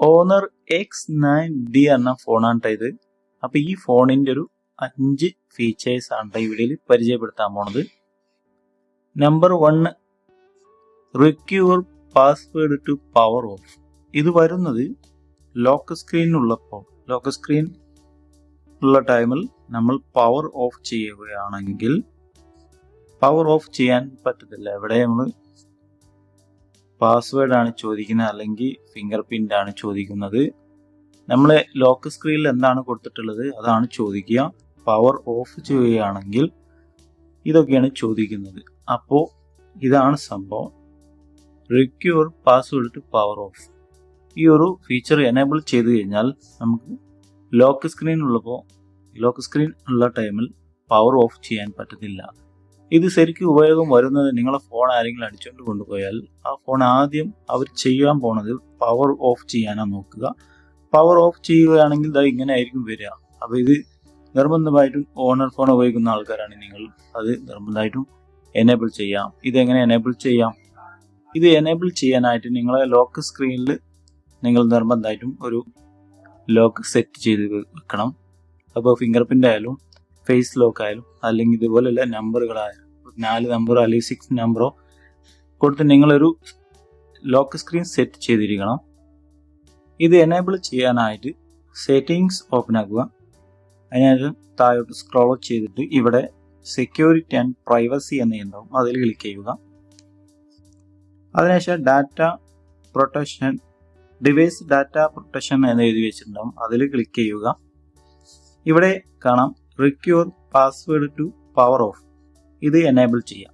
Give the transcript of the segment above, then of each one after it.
Owner X nine D എന്ന ഫോണാണ് ഇത്. അപ്പൊ ഈ ഫോണിന്റെ ഒരു അഞ്ച് ഫീച്ചേഴ്സ് ആണ് ഈ വീഡിയോയിൽ പരിചയപ്പെടുത്താൻ പോണത്. Number one require password to power off ഇത് വരുന്നത് ലോക്ക് സ്ക്രീൻ ഉള്ളപ്പോൾ ലോക്ക് സ്ക്രീൻ ഉള്ള ടൈമിൽ നമ്മൾ പവർ ഓഫ് ചെയ്യുകയാണെങ്കിൽ പവർ ഓഫ് ചെയ്യാൻ പറ്റത്തില്ല. ഇവിടെ നമ്മൾ പാസ്വേഡ് ആണ് ചോദിക്കുന്നത് അല്ലെങ്കിൽ ഫിംഗർ പ്രിന്റ് ആണ് ചോദിക്കുന്നത്. നമ്മൾ ലോക്ക് സ്ക്രീനിൽ എന്താണ് കൊടുത്തിട്ടുള്ളത്? അതാണ് ചോദിക്കുക. പവർ ഓഫ് ചെയ്യുകയാണെങ്കിൽ ഇതൊക്കെയാണ് ചോദിക്കുന്നത്. അപ്പോൾ ഇതാണ് സംഭവം. Require password to power off ഈ ഒരു ഫീച്ചർ എനേബിൾ ചെയ്ത് കഴിഞ്ഞാൽ നമുക്ക് ലോക്ക് സ്ക്രീൻ ഉള്ളപ്പോൾ ലോക്ക് സ്ക്രീൻ ഉള്ള ടൈമിൽ പവർ ഓഫ് ചെയ്യാൻ പറ്റത്തില്ല. ഇത് ശരിക്കും ഉപയോഗം വരുന്നത് നിങ്ങളെ ഫോൺ ആരെങ്കിലും അടിച്ചുകൊണ്ട് കൊണ്ടുപോയാൽ ആ ഫോൺ ആദ്യം അവർ ചെയ്യാൻ പോണത് പവർ ഓഫ് ചെയ്യാനാണ് നോക്കുക. പവർ ഓഫ് ചെയ്യുകയാണെങ്കിൽ അത് ഇങ്ങനെ ആയിരിക്കും വരിക. അപ്പോൾ ഇത് നിർബന്ധമായിട്ടും ഓണർ ഫോൺ ഉപയോഗിക്കുന്ന ആൾക്കാരാണ് നിങ്ങൾ. അത് നിർബന്ധമായിട്ടും എനേബിൾ ചെയ്യാം. ഇതെങ്ങനെ എനേബിൾ ചെയ്യാം? ഇത് എനേബിൾ ചെയ്യാനായിട്ട് നിങ്ങളെ ലോക്ക് സ്ക്രീനിൽ നിങ്ങൾ നിർബന്ധമായിട്ടും ഒരു ലോക്ക് സെറ്റ് ചെയ്ത് വെക്കണം. അപ്പോൾ ഫിംഗർ പ്രിന്റ് ആയാലും ഫേസ് ലോക്ക് ആയാലും അല്ലെങ്കിൽ ഇതുപോലെയുള്ള നമ്പറുകളായാലും നാല് നമ്പറോ അല്ലെങ്കിൽ സിക്സ് നമ്പറോ കൊടുത്ത് നിങ്ങളൊരു ലോക്ക് സ്ക്രീൻ സെറ്റ് ചെയ്തിരിക്കണം. ഇത് എനേബിൾ ചെയ്യാനായിട്ട് സെറ്റിങ്സ് ഓപ്പൺ ആക്കുക. അതിനായിട്ട് താഴോട്ട് സ്ക്രോൾ ചെയ്തിട്ട് ഇവിടെ സെക്യൂരിറ്റി ആൻഡ് പ്രൈവസി എന്ന് ഉണ്ടാവും അതിൽ ക്ലിക്ക് ചെയ്യുക. അതിനുശേഷം data protection device data protection എന്ന് എഴുതി വെച്ചിട്ടുണ്ടാവും. അതിൽ ക്ലിക്ക് ചെയ്യുക. ഇവിടെ കാണാം require password to power off ഇത് എനേബിൾ ചെയ്യാം.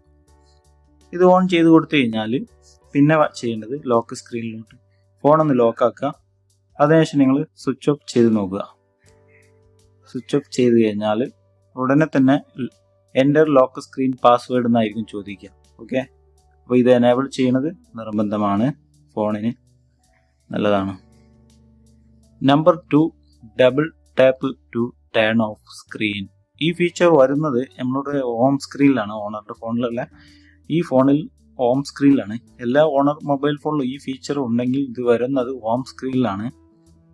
ഇത് ഓൺ ചെയ്ത് കൊടുത്തു കഴിഞ്ഞാൽ പിന്നെ ചെയ്യേണ്ടത് ലോക്ക് സ്ക്രീനിലോട്ട് ഫോണൊന്ന് ഒന്ന് ലോക്ക് ആക്കുക. അതിനുശേഷം നിങ്ങൾ സ്വിച്ച് ഓഫ് ചെയ്ത് നോക്കുക. സ്വിച്ച് ഓഫ് ചെയ്ത് കഴിഞ്ഞാൽ ഉടനെ തന്നെ എന്റർ ലോക്ക് സ്ക്രീൻ പാസ്വേഡ് എന്നായിരിക്കും ചോദിക്കുക. ഓക്കെ അപ്പോൾ ഇത് എനേബിൾ ചെയ്യുന്നത് നിർബന്ധമാണ്. ഫോണിന് നല്ലതാണ്. Number two double tap to turn off screen ഈ ഫീച്ചർ വരുന്നത് നമ്മളുടെ ഹോം സ്ക്രീനിലാണ് ഓണറുടെ ഫോണിലല്ല ഈ ഫോണിൽ ഹോം സ്ക്രീനിലാണ് എല്ലാ ഓണർ മൊബൈൽ ഫോണിലും ഈ ഫീച്ചർ ഉണ്ടെങ്കിൽ ഇത് വരുന്നത് ഹോം സ്ക്രീനിലാണ്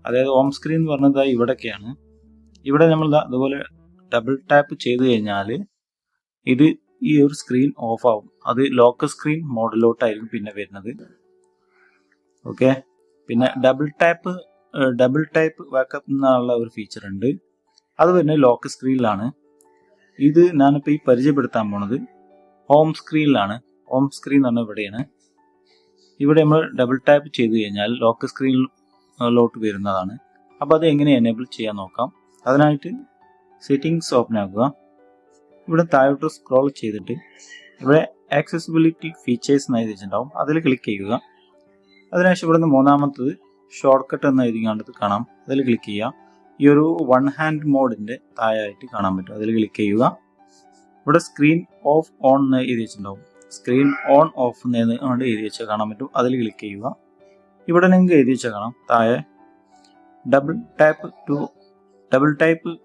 അതായത് ഹോം സ്ക്രീൻ എന്ന് പറഞ്ഞത് ഇവിടൊക്കെയാണ്. ഇവിടെ നമ്മൾ അതുപോലെ ഡബിൾ ടാപ്പ് ചെയ്ത് കഴിഞ്ഞാൽ ഇത് ഈ ഒരു സ്ക്രീൻ ഓഫ് ആവും. അത് ലോക്ക് സ്ക്രീൻ മോഡിലോട്ടായിരിക്കും പിന്നെ വരുന്നത്. ഓക്കെ പിന്നെ double tap double type wake up എന്നുള്ള ഒരു ഫീച്ചർ ഉണ്ട്. അത് വരുന്നത് ലോക്ക് സ്ക്രീനിലാണ് ഇത് ഞാനിപ്പോൾ ഈ പരിചയപ്പെടുത്താൻ പോണത് ഹോം സ്ക്രീനിലാണ് ഹോം സ്ക്രീൻ എന്ന് പറഞ്ഞാൽ ഇവിടെയാണ്. ഇവിടെ നമ്മൾ ഡബിൾ ടാപ്പ് ചെയ്ത് കഴിഞ്ഞാൽ ലോക്ക് സ്ക്രീനിലോട്ട് വരുന്നതാണ്. അപ്പോൾ അത് എങ്ങനെ എനേബിൾ ചെയ്യാൻ നോക്കാം. അതിനായിട്ട് സെറ്റിങ്സ് ഓപ്പൺ ആക്കുക. ഇവിടെ താഴോട്ട് സ്ക്രോൾ ചെയ്തിട്ട് ഇവിടെ ആക്സസിബിലിറ്റി ഫീച്ചേഴ്സ് എന്ന് എഴുതിയിട്ടുണ്ടാവും. അതിൽ ക്ലിക്ക് ചെയ്യുക. അതിനുശേഷം ഇവിടുന്ന് മൂന്നാമത്തത് ഷോർട്ട് കട്ട് എന്ന് എഴുതി കാണാം. അതിൽ ക്ലിക്ക് ചെയ്യുക. ഈ ഒരു വൺ ഹാൻഡ് മോഡിന്റെ താഴായിട്ട് കാണാൻ പറ്റും. അതിൽ ക്ലിക്ക് ചെയ്യുക. ഇവിടെ സ്ക്രീൻ ഓഫ് ഓൺ എന്ന് എഴുതി വെച്ചിട്ടുണ്ടാവും. സ്ക്രീൻ ഓൺ ഓഫ് എന്ന് എഴുതി വെച്ചാൽ കാണാൻ പറ്റും. അതിൽ ക്ലിക്ക് ചെയ്യുക. ഇവിടെ നിങ്ങൾക്ക് എഴുതി വെച്ചാൽ കാണാം. താഴെ double tap to double type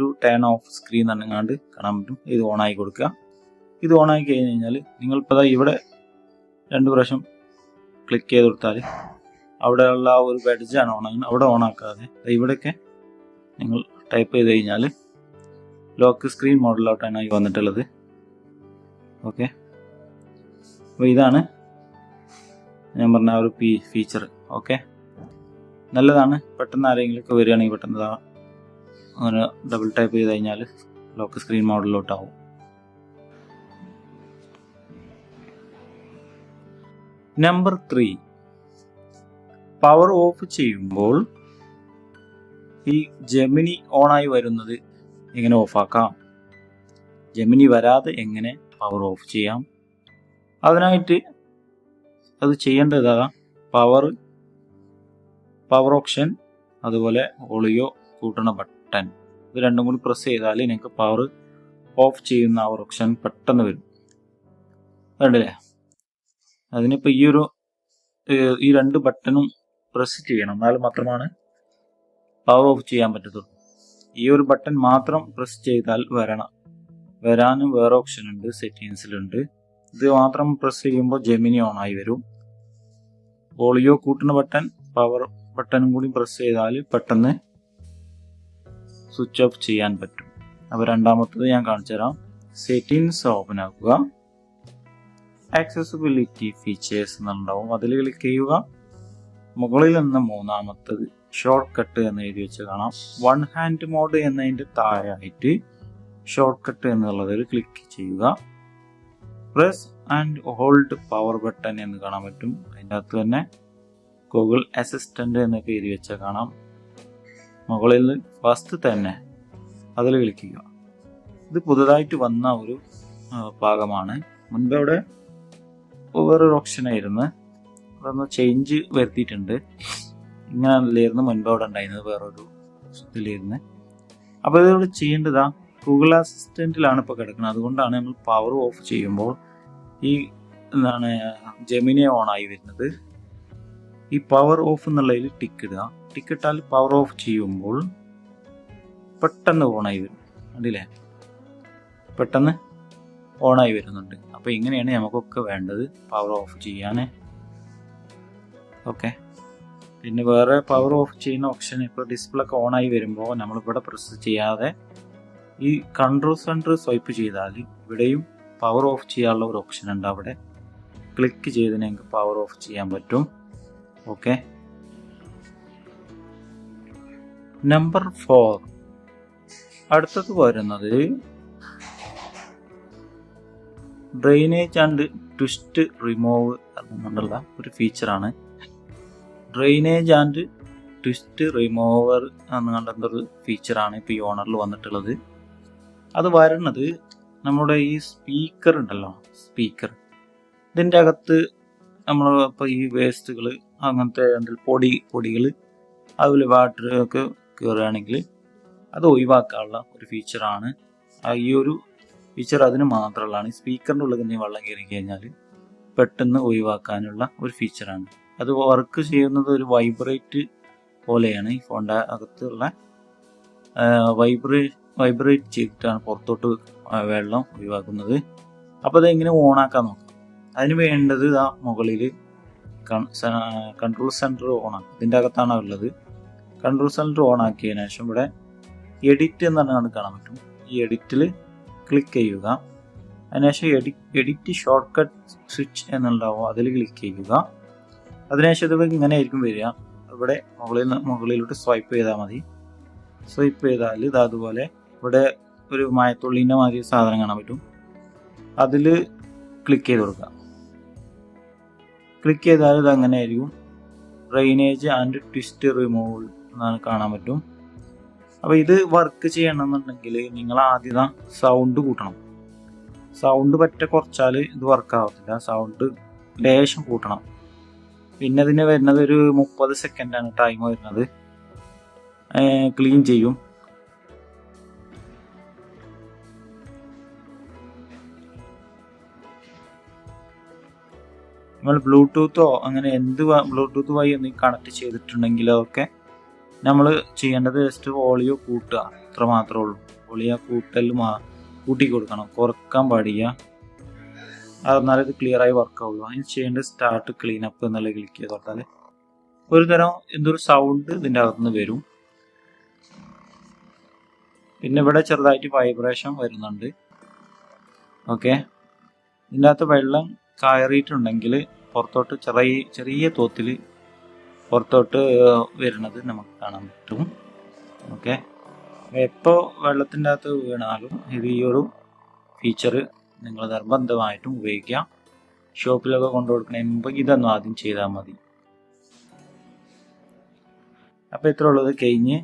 to turn off screen എന്നെങ്ങാണ്ട് കാണാൻ പറ്റും. ഇത് ഓൺ ആയി കൊടുക്കുക. ഇത് ഓൺ ആയി കഴിഞ്ഞ് കഴിഞ്ഞാൽ നിങ്ങളിപ്പോൾ ഇവിടെ രണ്ട് പ്രാവശ്യം ക്ലിക്ക് ചെയ്ത് കൊടുത്താൽ അവിടെയുള്ള ആ ഒരു ബെഡ്ജാണ് ഓൺ ആകുന്നത് അവിടെ ഓണാക്കാതെ. ഇവിടെയൊക്കെ നിങ്ങൾ ടൈപ്പ് ചെയ്ത് കഴിഞ്ഞാൽ ലോക്ക് സ്ക്രീൻ മോഡലോട്ടാണ് ഈ വന്നിട്ടുള്ളത്. ഓക്കെ. അപ്പോൾ ഇതാണ് ഞാൻ പറഞ്ഞ ഒരു പി ഫീച്ചർ ഓക്കെ. നല്ലതാണ്. പെട്ടെന്ന് ആരെങ്കിലുമൊക്കെ വരികയാണെങ്കിൽ പെട്ടെന്ന് അങ്ങനെ ഡബിൾ ടൈപ്പ് ചെയ്ത് കഴിഞ്ഞാൽ ലോക്ക് സ്ക്രീൻ മോഡലിലോട്ടാവും. നമ്പർ ത്രീ പവർ ഓഫ് ചെയ്യുമ്പോൾ ഈ ജെമിനി ഓണായി വരുന്നത് എങ്ങനെ ഓഫാക്കാം ജെമിനി വരാതെ എങ്ങനെ പവർ ഓഫ് ചെയ്യാം? അതിനായിട്ട് അത് ചെയ്യേണ്ടതാ പവർ പവർ ഓപ്ഷൻ അതുപോലെ ഒളിയോ കൂട്ടണ ബട്ടൺ ഇത് രണ്ടും കൂടി പ്രസ് ചെയ്താൽ നിങ്ങൾക്ക് പവർ ഓഫ് ചെയ്യുന്ന ആ ഓപ്ഷൻ പെട്ടെന്ന് വരും. കണ്ടില്ലേ അതിനിപ്പോൾ ഈ ഒരു ഈ രണ്ട് ബട്ടണും പ്രസ് ചെയ്യണം. എന്നാൽ മാത്രമാണ് പവർ ഓഫ് ചെയ്യാൻ പറ്റത്തുള്ളൂ. ഈ ഒരു ബട്ടൺ മാത്രം പ്രസ് ചെയ്താൽ വരണം. വരാനും വേറെ ഓപ്ഷൻ ഉണ്ട് സെറ്റിങ്സിലുണ്ട് ഇത് മാത്രം പ്രസ് ചെയ്യുമ്പോൾ ജെമിനി ഓൺ ആയി വരും. ഓളിയോ കൂട്ടുന്ന ബട്ടൺ പവർ ബട്ടണും കൂടി പ്രസ് ചെയ്താൽ പെട്ടെന്ന് സ്വിച്ച് ഓഫ് ചെയ്യാൻ പറ്റും. അപ്പോൾ രണ്ടാമത്തത് ഞാൻ കാണിച്ചു തരാം. സെറ്റിങ്സ് ഓപ്പൺ ആക്കുക. ആക്സസിബിലിറ്റി ഫീച്ചേഴ്സ് എന്നുണ്ടാവും. അതിൽ ക്ലിക്ക് ചെയ്യുക. മുകളിൽ നിന്ന് മൂന്നാമത്തത് ഷോർട്ട് കട്ട് എന്ന് എഴുതി വെച്ച് കാണാം. വൺ ഹാൻഡ് മോഡ് എന്നതിന്റെ താഴെയായിട്ട് ഷോർട്ട് കട്ട് എന്നുള്ളതിൽ ക്ലിക്ക് ചെയ്യുക. Press and hold power button എന്ന് കാണാൻ പറ്റും. അതിന്റെ അകത്ത് തന്നെ ഗൂഗിൾ അസിസ്റ്റന്റ് എന്നൊക്കെ എഴുതി വെച്ച കാണാം. മുകളിൽ ഫസ്റ്റ് തന്നെ അതിൽ ചെയ്യുക. ഇത് പുതുതായിട്ട് വന്ന ഒരു ഭാഗമാണ്. മുൻപ് അവിടെ വേറൊരു ഓപ്ഷൻ അതൊന്ന് ചേഞ്ച് വരുത്തിയിട്ടുണ്ട്. ഇങ്ങനെയല്ലായിരുന്നു മുൻപ് അവിടെ ഉണ്ടായിരുന്നത് വേറൊരു ഇതിലായിരുന്നു അപ്പോൾ ഇതോട് ചെയ്യേണ്ടതാ ഗൂഗിൾ അസിസ്റ്റന്റിലാണ് ഇപ്പോൾ കിടക്കുന്നത്. അതുകൊണ്ടാണ് നമ്മൾ പവർ ഓഫ് ചെയ്യുമ്പോൾ ഈ എന്താണ് ജെമിനെ ഓൺ ആയി വരുന്നത്. ഈ പവർ ഓഫ് എന്നുള്ളതിൽ ടിക്ക് ഇടുക. ടിക്ക് ഇട്ടാൽ പവർ ഓഫ് ചെയ്യുമ്പോൾ പെട്ടെന്ന് ഓൺ ആയി വരും. കണ്ടില്ലേ? പെട്ടെന്ന് ഓൺ ആയി വരുന്നുണ്ട്. അപ്പോൾ ഇങ്ങനെയാണ് നമുക്കൊക്കെ വേണ്ടത് പവർ ഓഫ് ചെയ്യാൻ. ഓക്കെ പിന്നെ വേറെ പവർ ഓഫ് ചെയ്യുന്ന ഓപ്ഷൻ ഇപ്പോൾ ഡിസ്പ്ലേ ഒക്കെ ഓൺ ആയി വരുമ്പോൾ നമ്മളിവിടെ പ്രസ് ചെയ്യാതെ ഈ കൺട്രോൾ സെന്റർ സ്വൈപ്പ് ചെയ്താൽ ഇവിടെയും പവർ ഓഫ് ചെയ്യാനുള്ള ഒരു ഓപ്ഷൻ ഉണ്ട് അവിടെ. ക്ലിക്ക് ചെയ്ത് നിങ്ങൾക്ക് പവർ ഓഫ് ചെയ്യാൻ പറ്റും. ഓക്കെ നമ്പർ ഫോർ അടുത്തത് വരുന്നത് ഡ്രെയിനേജ് ആൻഡ് ട്വിസ്റ്റ് റിമൂവ് എന്നുള്ള ഒരു ഫീച്ചറാണ് ഡ്രെയിനേജ് ആൻഡ് ട്വിസ്റ്റ് റിമൂവർ എന്ന് കണ്ടെന്നൊരു ഫീച്ചറാണ് ഇപ്പോൾ ഈ ഓണറിൽ വന്നിട്ടുള്ളത്. അത് വരുന്നത് നമ്മുടെ ഈ സ്പീക്കർ ഉണ്ടല്ലോ സ്പീക്കർ ഇതിന്റെ അകത്ത് നമ്മൾ ഇപ്പോൾ ഈ വേസ്റ്റുകൾ അങ്ങനത്തെ പൊടി പൊടികൾ അതുപോലെ വാട്ടർ ഒക്കെ കയറുകയാണെങ്കിൽ അത് ഒഴിവാക്കാനുള്ള ഒരു ഫീച്ചറാണ് ഈ ഒരു ഫീച്ചർ അതിന് മാത്രമുള്ളതാണ് ഈ സ്പീക്കറിന്റെ ഉള്ളിൽ നിന്ന് വെള്ളം കയറി കഴിഞ്ഞാൽ പെട്ടെന്ന് ഒഴിവാക്കാനുള്ള ഒരു ഫീച്ചറാണ് അത് വർക്ക് ചെയ്യുന്നത് ഒരു വൈബ്രേറ്റ് പോലെയാണ് ഈ ഫോണിന്റെ അകത്തുള്ള. വൈബ്രേ വൈബ്രേറ്റ് ചെയ്തിട്ടാണ് പുറത്തോട്ട് വെള്ളം ഒഴിവാക്കുന്നത്. അപ്പോൾ അതെങ്ങനെ ഓണാക്കാൻ നോക്കാം? അതിന് വേണ്ടത് ആ മുകളിൽ കൺട്രോൾ സെന്റർ ഓണാക്കും ഇതിന്റെ അകത്താണ് ഉള്ളത്. കൺട്രോൾ സെന്റർ ഓൺ ആക്കിയതിനു ശേഷം ഇവിടെ എഡിറ്റ് എന്ന് പറഞ്ഞാൽ കാണാൻ പറ്റും. ഈ എഡിറ്റിൽ ക്ലിക്ക് ചെയ്യുക. അതിനുശേഷം എഡി എഡിറ്റ് ഷോർട്ട് കട്ട് സ്വിച്ച് എന്നുണ്ടാവും അതിൽ ക്ലിക്ക് ചെയ്യുക. അതിനുശേഷം ഇത് ഇങ്ങനെ ആയിരിക്കും വരിക. ഇവിടെ മുകളിൽ മുകളിലോട്ട് സ്വൈപ്പ് ചെയ്താൽ മതി. സ്വൈപ്പ് ചെയ്താൽ ഇത് അതുപോലെ ഇവിടെ ഒരു മായത്തുള്ളിന്റെ മാതിരി സാധനം കാണാൻ പറ്റും. അതിൽ ക്ലിക്ക് ചെയ്ത് കൊടുക്കുക. ക്ലിക്ക് ചെയ്താൽ ഇത് അങ്ങനെ ആയിരിക്കും ഡ്രെയിനേജ് ആൻഡ് ട്വിസ്റ്റ് റിമൂവൽ എന്നാണ് കാണാൻ പറ്റും. അപ്പോൾ ഇത് വർക്ക് ചെയ്യണമെന്നുണ്ടെങ്കിൽ നിങ്ങൾ ആദ്യം സൗണ്ട് കൂട്ടണം. സൗണ്ട് പറ്റ കുറച്ചാൽ ഇത് വർക്ക് ആവത്തില്ല. സൗണ്ട് ലേശം കൂട്ടണം. പിന്നെ ഇതിന് വരുന്നത് ഒരു മുപ്പത് ആണ് ടൈം വരുന്നത്. ക്ലീൻ ചെയ്യും. നമ്മൾ ബ്ലൂടൂത്തോ അങ്ങനെ എന്ത് ബ്ലൂടൂത്ത് വഴി ഒന്ന് കണക്ട് ചെയ്തിട്ടുണ്ടെങ്കിലോ ഒക്കെ നമ്മൾ ചെയ്യേണ്ടത് ജസ്റ്റ് വോളിയോ കൂട്ടുക. അത്ര മാത്രമേ ഉള്ളൂ. വോളിയോ കൂട്ടൽ മാ കൂട്ടി കൊടുക്കണം. കുറയ്ക്കാൻ പാടില്ല. എന്നാലേ ഇത് ക്ലിയർ ആയി വർക്ക് ആവുള്ളൂ. അതിന് ചെയ്യേണ്ടത് സ്റ്റാർട്ട് ക്ലീൻ അപ്പ് എന്നുള്ള ക്ലിക്ക് ചെയ്ത് കൊടുത്താൽ ഒരു തരം എന്തൊരു സൗണ്ട് ഇതിന്റെ അകത്തുനിന്ന് വരും. പിന്നെ ഇവിടെ ചെറുതായിട്ട് വൈബ്രേഷൻ വരുന്നുണ്ട്. ഓക്കെ ഇതിന്റെ അകത്ത് വെള്ളം കയറിയിട്ടുണ്ടെങ്കിൽ പുറത്തോട്ട് ചെറിയ ചെറിയ തോതിൽ പുറത്തോട്ട് വരുന്നത് നമുക്ക് കാണാൻ പറ്റും. ഓക്കെ എപ്പോൾ വെള്ളത്തിന്റെ അകത്ത് വീണാലും ഇത് ഈ ഒരു ഫീച്ചർ നിങ്ങൾ നിർബന്ധമായിട്ടും ഉപയോഗിക്കാം ഷോപ്പിലൊക്കെ കൊണ്ടു കൊടുക്കണേ മുമ്പ് ഇതൊന്നും ആദ്യം ചെയ്താൽ മതി. അപ്പോൾ ഇത്ര ഉള്ളത് കഴിഞ്ഞ്